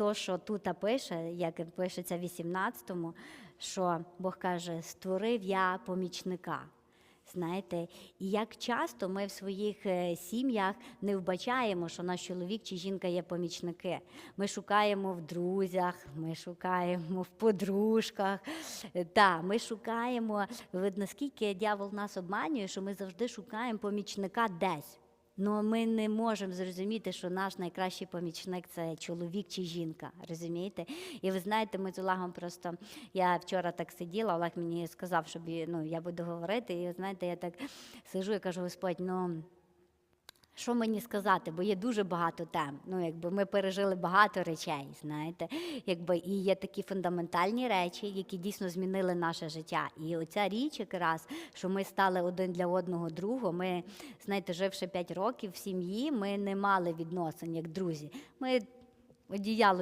то, що тут пише, як пишеться в 18-му, що Бог каже: створив я помічника. Знаєте, і як часто ми в своїх е, сім'ях не вбачаємо, що наш чоловік чи жінка є помічники. Ми шукаємо в друзях, ми шукаємо в подружках. Та, ми шукаємо, ви- наскільки дьявол нас обманює, що ми завжди шукаємо помічника десь. Ну, ми не можемо зрозуміти, що наш найкращий помічник це чоловік чи жінка. Розумієте? І ви знаєте, ми з Олегом просто я вчора так сиділа, Олег мені сказав, щоб ну, я буду говорити. І знаєте, я так сижу і кажу, Господь, ну. Що мені сказати? Бо є дуже багато тем. Ну, якби ми пережили багато речей, знаєте, якби і є такі фундаментальні речі, які дійсно змінили наше життя. І оця річ, якраз, що ми стали один для одного другом, Ми, знаєте, живши 5 років в сім'ї, ми не мали відносин як друзі. Ми одіяло